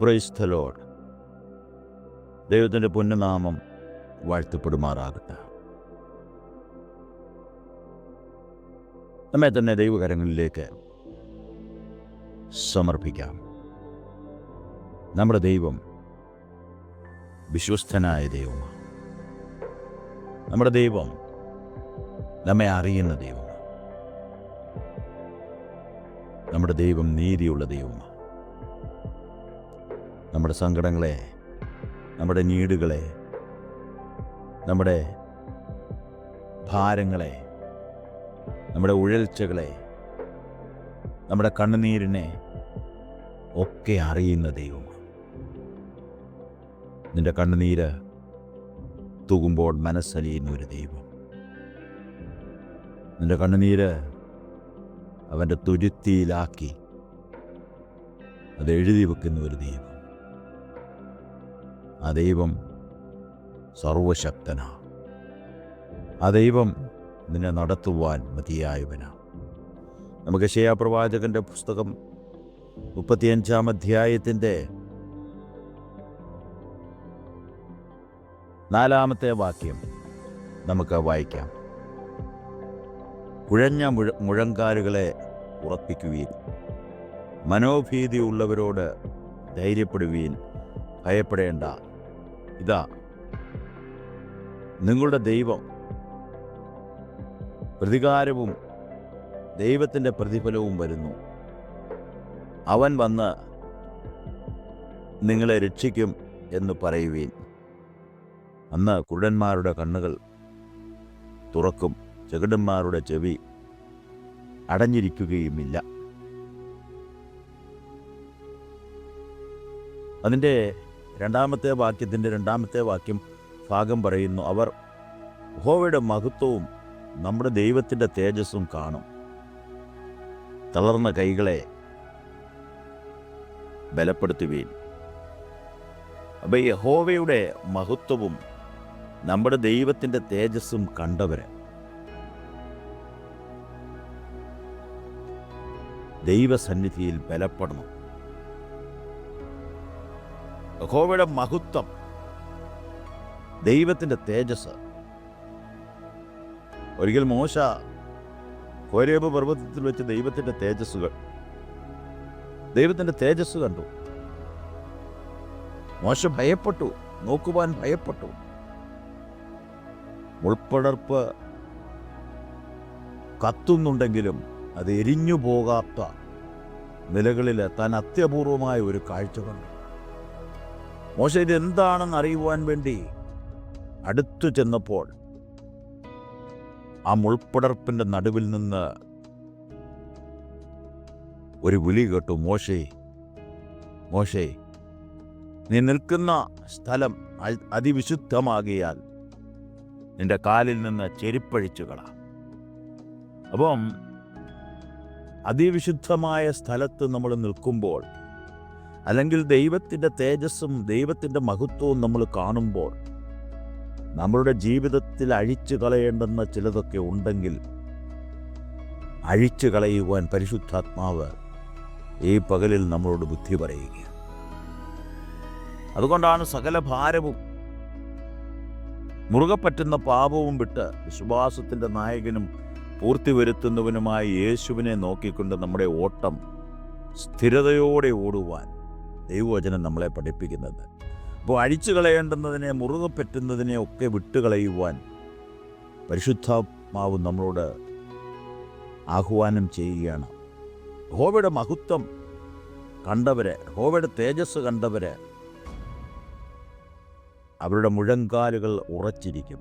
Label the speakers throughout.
Speaker 1: Praise the Lord ദൈവത്തിന്റെ പുണ്യനാമം വാഴ്ത്തപ്പെടുമാറാകട്ടെ. നമ്മെ തന്നെ ദൈവകരങ്ങളിലേക്ക് സമർപ്പിക്കാം. നമ്മുടെ ദൈവം വിശ്വസ്തനായ ദൈവമാണ്. നമ്മുടെ ദൈവം നമ്മെ അറിയുന്ന ദൈവമാണ്. നമ്മുടെ ദൈവം നീതിയുള്ള ദൈവമാണ്. നമ്മുടെ സങ്കടങ്ങളെ നമ്മുടെ നീടുകളെ നമ്മുടെ ഭാരങ്ങളെ നമ്മുടെ ഉഴൽച്ചകളെ നമ്മുടെ കണ്ണുനീരിനെ ഒക്കെ അറിയുന്ന ദൈവമാണ്. നിന്റെ കണ്ണുനീര് തൂകുമ്പോൾ മനസ്സലിയുന്ന ഒരു ദൈവം. നിന്റെ കണ്ണുനീര് അവന്റെ തുരുത്തിയിലാക്കി അത് എഴുതി വെക്കുന്ന ഒരു ദൈവം. ആ ദൈവം സർവശക്തനാ. ആ ദൈവം നിന്നെ നടത്തുവാൻ മതിയായവനാ. നമുക്ക് ശയാപ്രവാചകന്റെ പുസ്തകം മുപ്പത്തിയഞ്ചാം അധ്യായത്തിന്റെ നാലാമത്തെ വാക്യം നമുക്ക് വായിക്കാം. കുഴഞ്ഞ മുഴ മുഴങ്കാലുകളെ ഉറപ്പിക്കുകയും മനോഭീതിയുള്ളവരോട് ധൈര്യപ്പെടുവീൻ. ഭയപ്പെടേണ്ട. ഇതാ നിങ്ങളുടെ ദൈവം പ്രതികാരവും ദൈവത്തിന്റെ പ്രതിഫലവും വരുന്നു. അവൻ വന്ന് നിങ്ങളെ രക്ഷിക്കും എന്ന് പറയുവീൻ. അന്ന് കുരുടന്മാരുടെ കണ്ണുകൾ തുറക്കും ചെകിടന്മാരുടെ ചെവി അടഞ്ഞിരിക്കുകയുമില്ല. അതിന്റെ രണ്ടാമത്തെ വാക്യത്തിന്റെ രണ്ടാമത്തെ വാക്യം ഭാഗം പറയുന്നു അവർ ഹോവയുടെ മഹത്വവും നമ്മുടെ ദൈവത്തിന്റെ തേജസ്സും കാണും. തളർന്ന കൈകളെ ബലപ്പെടുത്തുകയും അപ്പം ഈ ഹോവയുടെ മഹത്വവും നമ്മുടെ ദൈവത്തിന്റെ തേജസ്സും കണ്ടവര്. ദൈവസന്നിധിയിൽ ബലപ്പെടണം. യഹോവയുടെ മഹത്വം. ദൈവത്തിന്റെ തേജസ്. ഒരിക്കൽ മോശ കോരേബ് പർവതത്തിൽ വെച്ച് ദൈവത്തിന്റെ തേജസ്സുകൾ. ദൈവത്തിന്റെ തേജസ് കണ്ടു. മോശ ഭയപ്പെട്ടു നോക്കുവാൻ ഭയപ്പെട്ടു. ഉൾപ്പടർപ്പ് കത്തുന്നുണ്ടെങ്കിലും അത് എരിഞ്ഞു പോകാത്ത നിലകളിൽ താൻ അത്യപൂർവമായ ഒരു കാഴ്ച കണ്ടു. മോശ ഇത് എന്താണെന്ന് അറിയുവാൻ വേണ്ടി അടുത്തു ചെന്നപ്പോൾ ആ മുൾപ്പടർപ്പിന്റെ നടുവിൽ നിന്ന് ഒരു വിളി കേട്ടു മോശേ മോശേ നീ നിൽക്കുന്ന സ്ഥലം അതിവിശുദ്ധമാകിയാൽ നിന്റെ കാലിൽ നിന്ന് ചെരിപ്പഴിച്ചു കള. അപ്പം അതിവിശുദ്ധമായ സ്ഥലത്ത് നമ്മൾ നിൽക്കുമ്പോൾ അല്ലെങ്കിൽ ദൈവത്തിന്റെ തേജസ്സും ദൈവത്തിന്റെ മഹത്വവും നമ്മൾ കാണുമ്പോൾ നമ്മളുടെ ജീവിതത്തിൽ അഴിച്ചു കളയേണ്ടുന്ന ചിലതൊക്കെ ഉണ്ടെങ്കിൽ അഴിച്ചു കളയുവാൻ പരിശുദ്ധാത്മാവ് ഈ പകലിൽ നമ്മളോട് ബുദ്ധി പറയുക അതുകൊണ്ടാണ് സകല ഭാരവും മുറുകെ പറ്റുന്ന പാപവും വിട്ട് വിശ്വാസത്തിന്റെ നായകനും പൂർത്തി വരുത്തുന്നവനുമായ യേശുവിനെ നോക്കിക്കൊണ്ട് നമ്മുടെ ഓട്ടം സ്ഥിരതയോടെ ഓടുവാൻ ദൈവവചനം നമ്മളെ പഠിപ്പിക്കുന്നത്. അപ്പോൾ അഴിച്ചു കളയേണ്ടുന്നതിനെ മുറുകെ പറ്റുന്നതിനെ ഒക്കെ വിട്ടുകളയുവാൻ പരിശുദ്ധാത്മാവ് നമ്മളോട് ആഹ്വാനം ചെയ്യുകയാണ്. ഹോവയുടെ മഹത്വം കണ്ടവരെ ഹോവയുടെ തേജസ് കണ്ടവരെ അവരുടെ മുഴങ്കാലുകൾ ഉറച്ചിരിക്കും.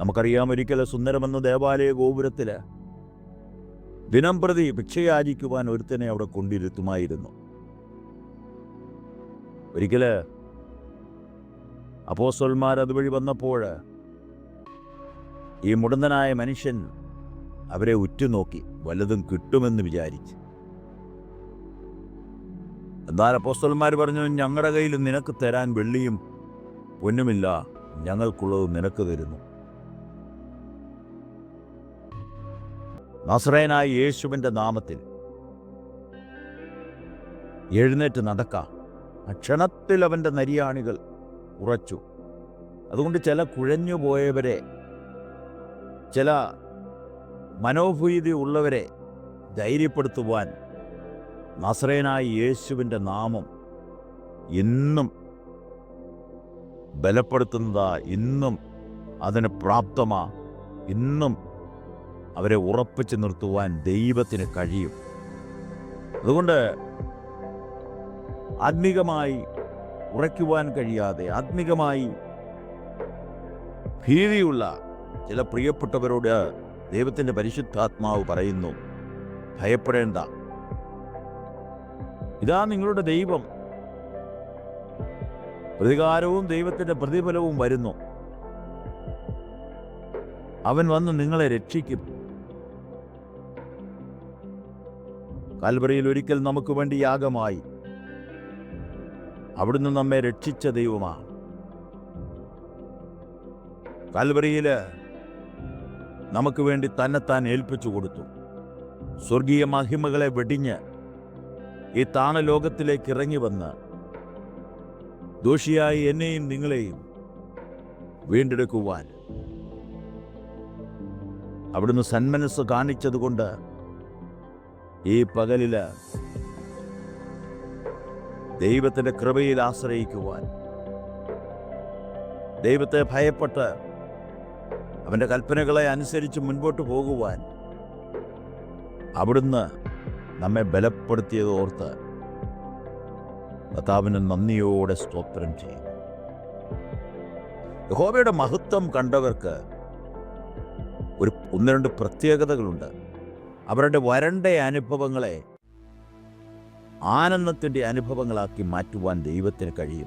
Speaker 1: നമുക്കറിയാം ഒരിക്കൽ സുന്ദരമെന്ന ദേവാലയ ഗോപുരത്തിൽ ദിനം പ്രതി ഭിക്ഷയാചിക്കുവാൻ ഒരുത്തനെ അവിടെ കൊണ്ടിരുത്തുമായിരുന്നു. ഒരിക്കൽ അപ്പോസ്വൽമാർ അതുവഴി വന്നപ്പോൾ ഈ മുടന്തനായ മനുഷ്യൻ അവരെ ഉറ്റുനോക്കി വല്ലതും കിട്ടുമെന്ന് വിചാരിച്ച്. എന്നാൽ അപ്പോസ്വൽമാർ പറഞ്ഞു ഞങ്ങളുടെ കയ്യിൽ നിനക്ക് തരാൻ വെള്ളിയും പൊന്നുമില്ല ഞങ്ങൾക്കുള്ളത് നിനക്ക് തരുന്നു. നസ്രയനായ യേശുവിന്റെ നാമത്തിൽ എഴുന്നേറ്റ് നടക്കാം. ആ ക്ഷണത്തിൽ അവന്റെ നരിയാണികൾ ഉറച്ചു. അതുകൊണ്ട് ചില കുഴഞ്ഞു പോയവരെ ചില മനോഭീതി ഉള്ളവരെ ധൈര്യപ്പെടുത്തുവാൻ നസ്രേനായ യേശുവിന്റെ നാമം ഇന്നും ബലപ്പെടുത്തുന്നതാ ഇന്നും അതിന് പ്രാപ്തമാ ഇന്നും അവരെ ഉറപ്പിച്ചു നിർത്തുവാൻ ദൈവത്തിന് കഴിയും. അതുകൊണ്ട് ആത്മീകമായി ഉറയ്ക്കുവാൻ കഴിയാതെ ആത്മീകമായി ഭീതിയുള്ള ചില പ്രിയപ്പെട്ടവരോട് ദൈവത്തിന്റെ പരിശുദ്ധാത്മാവ് പറയുന്നു ഭയപ്പെടേണ്ട. ഇതാ നിങ്ങളുടെ ദൈവം. പ്രതികാരവും ദൈവത്തിന്റെ പ്രതിഫലവും വരുന്നു. അവൻ വന്ന് നിങ്ങളെ രക്ഷിക്കും. കാൽവറിയിൽ ഒരിക്കൽ നമുക്ക് വേണ്ടി യാഗമായി അവിടുന്ന് നമ്മെ രക്ഷിച്ച ദൈവമാണ്. കൽവറിയിൽ നമുക്ക് വേണ്ടി തന്നെത്താൻ ഏൽപ്പിച്ചു കൊടുത്തു. സ്വർഗീയ മഹിമകളെ വെടിഞ്ഞ് ഈ താണ ലോകത്തിലേക്ക് ഇറങ്ങി വന്ന് ദോഷിയായി എന്നെയും നിങ്ങളെയും വീണ്ടെടുക്കുവാൻ. അവിടുന്ന് സന്മനസ് കാണിച്ചതുകൊണ്ട് ഈ പകലിൽ ദൈവത്തിന്റെ കൃപയിൽ ആശ്രയിക്കുവാൻ. ദൈവത്തെ ഭയപ്പെട്ട് അവന്റെ കൽപ്പനകളെ അനുസരിച്ച് മുൻപോട്ട് പോകുവാൻ അവിടുന്ന് നമ്മെ ബലപ്പെടുത്തിയത് ഓർത്ത് കർത്താവിന് നന്ദിയോടെ സ്തോത്രം ചെയ്യും യഹോവയുടെ മഹത്വം കണ്ടവർക്ക് ഒരു ഒന്ന് രണ്ട് പ്രത്യേകതകളുണ്ട്. അവരുടെ വരണ്ട അനുഭവങ്ങളെ ആനന്ദത്തിന്റെ അനുഭവങ്ങളാക്കി മാറ്റുവാൻ ദൈവത്തിന് കഴിയും.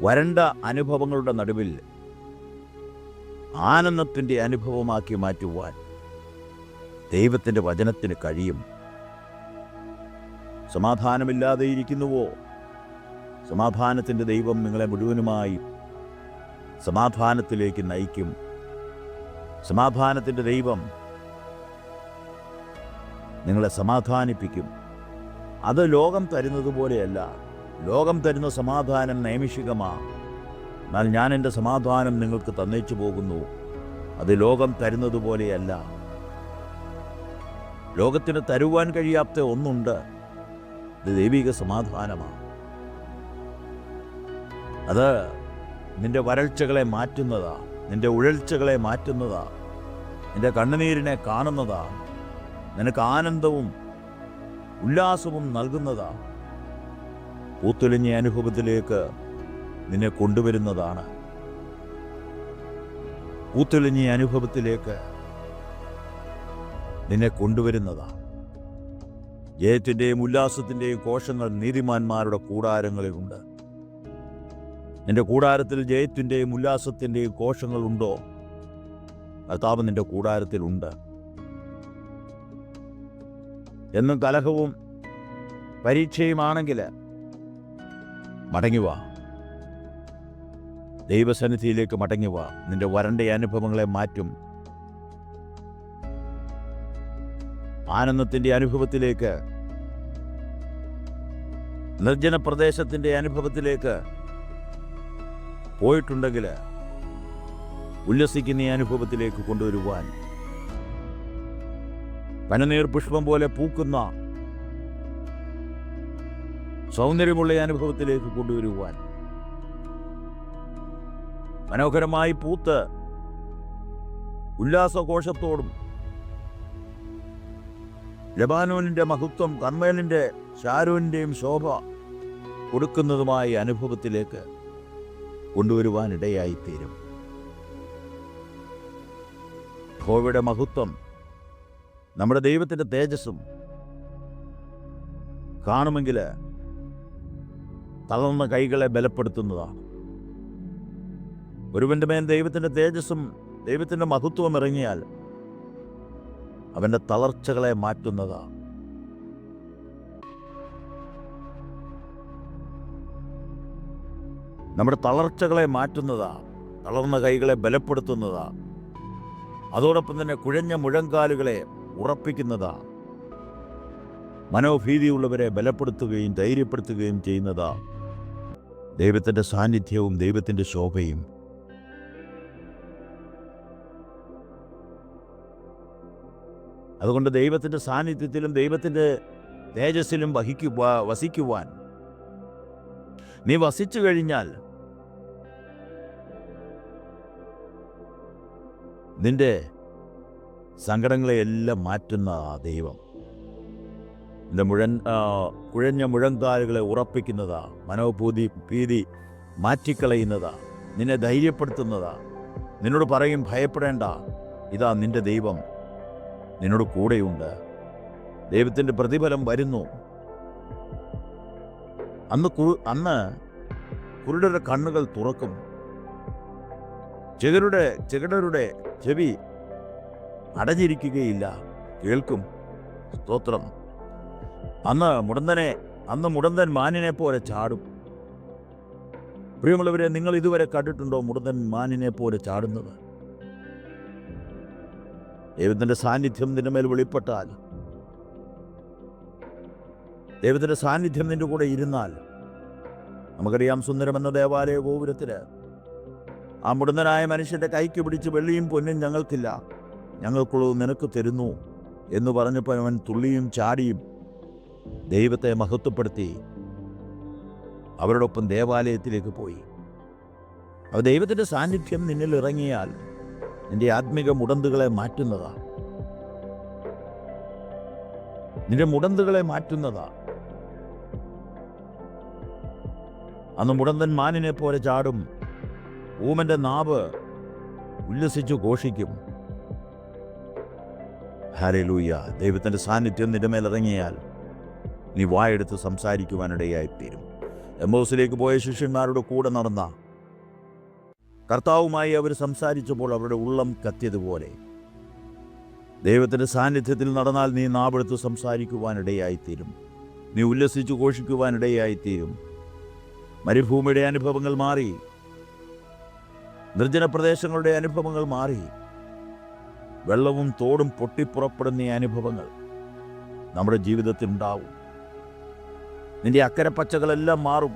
Speaker 1: വരണ്ട അനുഭവങ്ങളുടെ നടുവിൽ ആനന്ദത്തിന്റെ അനുഭവമാക്കി മാറ്റുവാൻ ദൈവത്തിന്റെ വചനത്തിന് കഴിയും. സമാധാനമില്ലാതെ ഇരിക്കുന്നുവോ? സമാധാനത്തിന്റെ ദൈവം നിങ്ങളെ മുഴുവനുമായി സമാധാനത്തിലേക്ക് നയിക്കും. സമാധാനത്തിന്റെ ദൈവം നിങ്ങളെ സമാധാനിപ്പിക്കും. അത് ലോകം തരുന്നത് പോലെയല്ല. ലോകം തരുന്ന സമാധാനം നൈമിഷികമാ. എന്നാൽ ഞാൻ എന്റെ സമാധാനം നിങ്ങൾക്ക് തന്നേച്ചു പോകുന്നു. അത് ലോകം തരുന്നത് പോലെയല്ല. ലോകത്തിന് തരുവാൻ കഴിയാത്ത ഒന്നുണ്ട്. ഇത് ദൈവിക സമാധാനമാണ് അത് നിന്റെ വരൾച്ചകളെ മാറ്റുന്നതാ. നിന്റെ ഉഴൽച്ചകളെ മാറ്റുന്നതാ. നിന്റെ കണ്ണുനീരിനെ കാണുന്നതാ. നിനക്ക് ആനന്ദവും ഉല്ലാസവും നൽകുന്നതാ. പൂത്തൊലിഞ്ഞ അനുഭവത്തിലേക്ക് നിന്നെ കൊണ്ടുവരുന്നതാണ്. പൂത്തൊലിഞ്ഞ അനുഭവത്തിലേക്ക് നിന്നെ കൊണ്ടുവരുന്നതാ. ജയത്തിന്റെയും ഉല്ലാസത്തിന്റെയും കോശങ്ങൾ നീതിമാന്മാരുടെ കൂടാരങ്ങളിലുണ്ട് നിന്റെ കൂടാരത്തിൽ ജയത്തിന്റെയും ഉല്ലാസത്തിന്റെയും കോശങ്ങളുണ്ടോ കർത്താവ് നിന്റെ കൂടാരത്തിലുണ്ട് എന്നും കലഹവും പരീക്ഷയുമാണെങ്കിൽ മടങ്ങിവാ ദൈവസന്നിധിയിലേക്ക് മടങ്ങിവാ നിന്റെ വരണ്ട അനുഭവങ്ങളെ മാറ്റും. ആനന്ദത്തിന്റെ അനുഭവത്തിലേക്ക് നിർജന പ്രദേശത്തിന്റെ അനുഭവത്തിലേക്ക് പോയിട്ടുണ്ടെങ്കിൽ ഉല്ലസിക്കുന്ന ഈ അനുഭവത്തിലേക്ക് കൊണ്ടുവരുവാൻ പനനീർ പുഷ്പം പോലെ പൂക്കുന്ന സൗന്ദര്യമുള്ള അനുഭവത്തിലേക്ക് കൊണ്ടുവരുവാൻ. മനോഹരമായി പൂത്ത് ഉല്ലാസകോശത്തോടും ലബാനോനിന്റെ മഹത്വം കർമ്മേലിന്റെ ഷാരൂനിന്റെയും ശോഭ കൊടുക്കുന്നതുമായ അനുഭവത്തിലേക്ക് കൊണ്ടുവരുവാനിടയായിത്തീരും. ഹോവയുടെ മഹത്വം നമ്മുടെ ദൈവത്തിന്റെ തേജസ്സും കാണുമെങ്കിൽ തളർന്ന കൈകളെ ബലപ്പെടുത്തുന്നതാണ്. ഒരുവന്റെ മേൽ ദൈവത്തിന്റെ തേജസ്സും ദൈവത്തിന്റെ മഹത്വം ഇറങ്ങിയാൽ അവന്റെ തളർച്ചകളെ മാറ്റുന്നതാണ്. നമ്മുടെ തളർച്ചകളെ മാറ്റുന്നതാ തളർന്ന കൈകളെ ബലപ്പെടുത്തുന്നതാ അതോടൊപ്പം തന്നെ കുഴഞ്ഞ മുഴങ്കാലുകളെ ഉറപ്പിക്കുന്നതാ. മനോഭീതിയുള്ളവരെ ബലപ്പെടുത്തുകയും ധൈര്യപ്പെടുത്തുകയും ചെയ്യുന്നതാ. ദൈവത്തിന്റെ സാന്നിധ്യവും ദൈവത്തിന്റെ ശോഭയും. അതുകൊണ്ട് ദൈവത്തിന്റെ സാന്നിധ്യത്തിലും ദൈവത്തിന്റെ തേജസ്സിലും വഹിക്കുക വസിക്കുവാൻ. നീ വസിച്ചു കഴിഞ്ഞാൽ നിന്റെ സങ്കടങ്ങളെ എല്ലാം മാറ്റുന്ന ദൈവം. എന്റെ മുഴൻ കുഴഞ്ഞ മുഴങ്കാലുകളെ ഉറപ്പിക്കുന്നതാ മനോഭൂതി ഭീതി മാറ്റിക്കളയുന്നതാ നിന്നെ ധൈര്യപ്പെടുത്തുന്നതാ. നിന്നോട് പറയും ഭയപ്പെടേണ്ട ഇതാ നിന്റെ ദൈവം നിന്നോട് കൂടെയുണ്ട്. ദൈവത്തിന്റെ പ്രതിഫലം വരുന്നു. അന്ന് കു- അന്ന് കുരുടരുടെ കണ്ണുകൾ തുറക്കും. ചെകരുടെ ചെകിടരുടെ ചെവി അടഞ്ഞിരിക്കുകയില്ല. കേൾക്കും. സ്തോത്രം. അന്ന് മുടന്തനെ അന്ന് മുടന്തൻ മാനിനെ പോലെ ചാടും. പ്രിയമുള്ളവരെ നിങ്ങൾ ഇതുവരെ കണ്ടിട്ടുണ്ടോ മുടന്തൻ മാനിനെ പോലെ ചാടുന്നത്? ദൈവത്തിന്റെ സാന്നിധ്യം നിന്റെ മേൽ വെളിപ്പെട്ടാൽ ദൈവത്തിന്റെ സാന്നിധ്യം നിന്റെ കൂടെ ഇരുന്നാൽ നമുക്കറിയാം സുന്ദരമെന്ന ദേവാലയ ഗോപുരത്തിൽ ആ മുടന്തനായ മനുഷ്യന്റെ കൈക്ക് പിടിച്ച് വെള്ളിയും പൊന്നും ഞങ്ങൾക്കില്ല. ഞങ്ങൾക്കുള്ളത് നിനക്ക് തരുന്നു എന്ന് പറഞ്ഞപ്പോൾ അവൻ തുള്ളിയും ചാടിയും ദൈവത്തെ മഹത്വപ്പെടുത്തി അവരോടൊപ്പം ദേവാലയത്തിലേക്ക് പോയി. അവ ദൈവത്തിന്റെ സാന്നിധ്യം നിന്നിൽ ഇറങ്ങിയാൽ നിന്റെ ആത്മിക മുടന്തുകളെ മാറ്റുന്നതാ. നിന്റെ മുടന്തുകളെ മാറ്റുന്നതാ. അന്ന് മുടന്തൻ മാനിനെ പോലെ ചാടും. ഊമന്റെ നാവ് ഉല്ലസിച്ചു ഘോഷിക്കും. ഹാലലൂയ ദൈവത്തിന്റെ സാന്നിധ്യം നിന്റെ മേലിറങ്ങിയാൽ നീ വായെടുത്ത് സംസാരിക്കുവാനിടയായിത്തീരും. എംബോസിലേക്ക് പോയ ശിഷ്യന്മാരുടെ കൂടെ നടന്ന കർത്താവുമായി അവർ സംസാരിച്ചപ്പോൾ അവരുടെ ഉള്ളം കത്തിയതുപോലെ ദൈവത്തിന്റെ സാന്നിധ്യത്തിൽ നടന്നാൽ നീ നാവെടുത്ത് സംസാരിക്കുവാനിടയായിത്തീരും. നീ ഉല്ലസിച്ച് ഘോഷിക്കുവാനിടയായിത്തീരും. മരുഭൂമിയുടെ അനുഭവങ്ങൾ മാറി. നിർജന പ്രദേശങ്ങളുടെ അനുഭവങ്ങൾ മാറി. വെള്ളവും തോടും പൊട്ടിപ്പുറപ്പെടുന്ന ഈ അനുഭവങ്ങൾ നമ്മുടെ ജീവിതത്തിൽ ഉണ്ടാവും നിന്റെ അക്കരെ പച്ചകളെല്ലാം മാറും.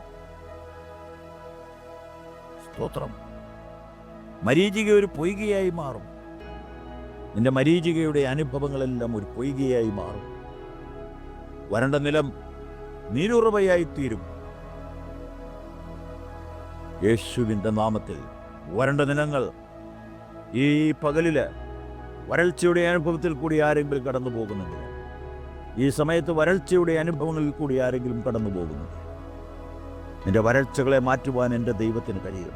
Speaker 1: സ്തോത്രം. മരീചിക ഒരു പൊയ്കയായി മാറും. നിന്റെ മരീചികയുടെ അനുഭവങ്ങളെല്ലാം ഒരു പൊയ്കയായി മാറും. വരണ്ട നിലം നീരുറവയായി തീരും യേശുവിന്റെ നാമത്തിൽ വരണ്ട നിലങ്ങൾ ഈ പകലിൽ വരൾച്ചയുടെ അനുഭവത്തിൽ കൂടി ആരെങ്കിലും കടന്നു പോകുന്നുണ്ട്? ഈ സമയത്ത് വരൾച്ചയുടെ അനുഭവങ്ങളിൽ കൂടി ആരെങ്കിലും കടന്നു പോകുന്നുണ്ട്? നിന്റെ വരൾച്ചകളെ മാറ്റുവാൻ എന്റെ ദൈവത്തിന് കഴിയും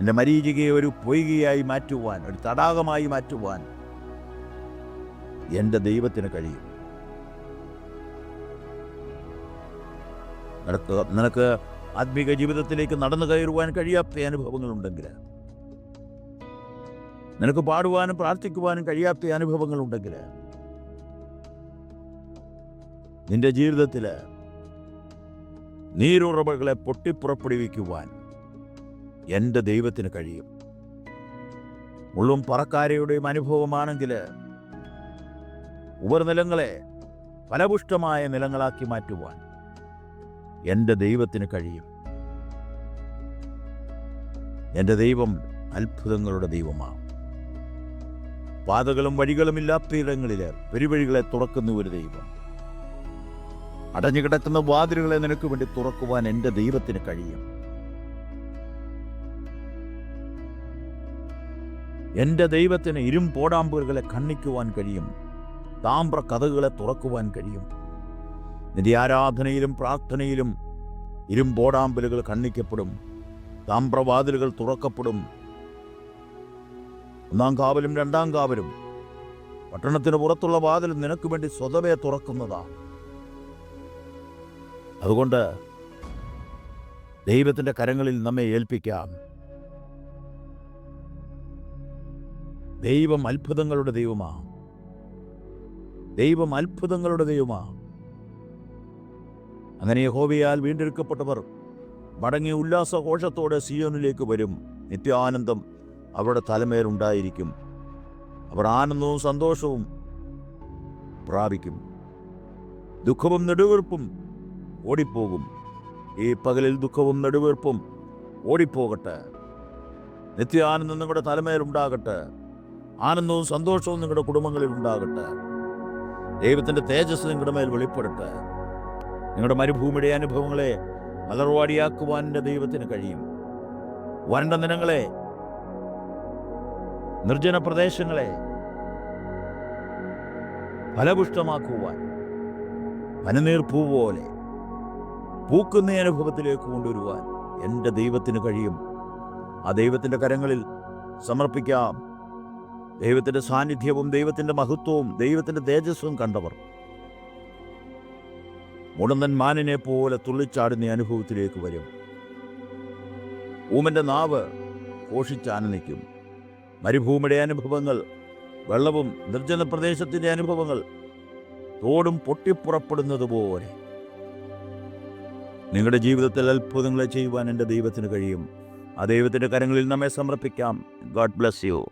Speaker 1: എന്റെ മരീചികയെ ഒരു പൊയ്കയായി മാറ്റുവാൻ ഒരു തടാകമായി മാറ്റുവാൻ എന്റെ ദൈവത്തിന് കഴിയും നിനക്ക് ആത്മീക ജീവിതത്തിലേക്ക് നടന്നു കയറുവാൻ കഴിയാത്ത അനുഭവങ്ങളുണ്ടെങ്കിൽ നിനക്ക് പാടുവാനും പ്രാർത്ഥിക്കുവാനും കഴിയാത്ത അനുഭവങ്ങളുണ്ടെങ്കിൽ നിന്റെ ജീവിതത്തിൽ നീരുറവകളെ പൊട്ടിപ്പുറപ്പെടുവിക്കുവാൻ എന്റെ ദൈവത്തിന് കഴിയും. മുള്ളും പറക്കാരയുടെയും അനുഭവമാണെങ്കിൽ ഉപർനിലങ്ങളെ ഫലപുഷ്ടമായ നിലങ്ങളാക്കി മാറ്റുവാൻ എന്റെ ദൈവത്തിന് കഴിയും. എന്റെ ദൈവം അത്ഭുതങ്ങളുടെ ദൈവമാണ് പാതകളും വഴികളും ഇല്ലാത്ത ഇടങ്ങളിൽ പെരുവഴികളെ തുറക്കുന്ന ഒരു ദൈവം. അടഞ്ഞുകിടക്കുന്ന വാതിലുകളെ നിനക്ക് വേണ്ടി തുറക്കുവാൻ എന്റെ ദൈവത്തിന് കഴിയും. എന്റെ ദൈവത്തിന് ഇരുമ്പോടാമ്പുകളെ ഖണ്ഡിക്കുവാൻ കഴിയും. താമ്ര കഥകളെ തുറക്കുവാൻ കഴിയും. നിന്റെ ആരാധനയിലും പ്രാർത്ഥനയിലും ഇരുമ്പോടാമ്പലുകൾ ഖണ്ഡിക്കപ്പെടും. താമ്രവാതിലുകൾ തുറക്കപ്പെടും. ഒന്നാം കാവലും രണ്ടാം കാവലും. പട്ടണത്തിന് പുറത്തുള്ള വാതിൽ നിനക്ക് വേണ്ടി സ്വതവേ തുറക്കുന്നതാ. അതുകൊണ്ട് ദൈവത്തിന്റെ കരങ്ങളിൽ നമ്മെ ഏൽപ്പിക്കാം. ദൈവം അത്ഭുതങ്ങളുടെ ദൈവമാ. ദൈവം അത്ഭുതങ്ങളുടെ ദൈവമാ. അങ്ങനെ യഹോവയാൽ വീണ്ടെടുക്കപ്പെട്ടവർ മടങ്ങി ഉല്ലാസഘോഷത്തോടെ സിയോനിലേക്ക് വരും. നിത്യാനന്ദം അവരുടെ തലമേലുണ്ടായിരിക്കും. അവർ ആനന്ദവും സന്തോഷവും പ്രാപിക്കും. ദുഃഖവും നെടുവീർപ്പും ഓടിപ്പോകും. ഈ പകലിൽ ദുഃഖവും നെടുവീർപ്പും ഓടിപ്പോകട്ടെ. നിത്യാനന്ദം നിങ്ങളുടെ തലമേലുണ്ടാകട്ടെ. ആനന്ദവും സന്തോഷവും നിങ്ങളുടെ കുടുംബങ്ങളിൽ ഉണ്ടാകട്ടെ. ദൈവത്തിന്റെ തേജസ് നിങ്ങളുടെ മേൽ വെളിപ്പെടട്ടെ. നിങ്ങളുടെ മരുഭൂമിയുടെ അനുഭവങ്ങളെ മലർവാടിയാക്കുവാൻ എന്റെ ദൈവത്തിന് കഴിയും. വരണ്ട നിലങ്ങളെ നിർജന പ്രദേശങ്ങളെ ഫലപുഷ്ടമാക്കുവാൻ പനിനീർ പൂ പോലെ പൂക്കുന്ന അനുഭവത്തിലേക്ക് കൊണ്ടുവരുവാൻ എന്റെ ദൈവത്തിന് കഴിയും. ആ ദൈവത്തിന്റെ കരങ്ങളിൽ സമർപ്പിക്കാം. ദൈവത്തിന്റെ സാന്നിധ്യവും ദൈവത്തിന്റെ മഹത്വവും ദൈവത്തിന്റെ തേജസ്സും കണ്ടവർ. മുടന്തൻ മാനിനെ പോലെ തുള്ളിച്ചാടുന്ന അനുഭവത്തിലേക്ക് വരും. ഊമന്റെ നാവ് ഘോഷിച്ചാനന്ദിക്കും മരുഭൂമിയുടെ അനുഭവങ്ങൾ വെള്ളവും നിർജന പ്രദേശത്തിന്റെ അനുഭവങ്ങൾ തോടും പൊട്ടിപ്പുറപ്പെടുന്നത് പോലെ നിങ്ങളുടെ ജീവിതത്തിൽ അത്ഭുതങ്ങളെ ചെയ്യുവാൻ എന്റെ ദൈവത്തിന് കഴിയും. ആ ദൈവത്തിന്റെ കരങ്ങളിൽ നമ്മെ സമർപ്പിക്കാം. God bless you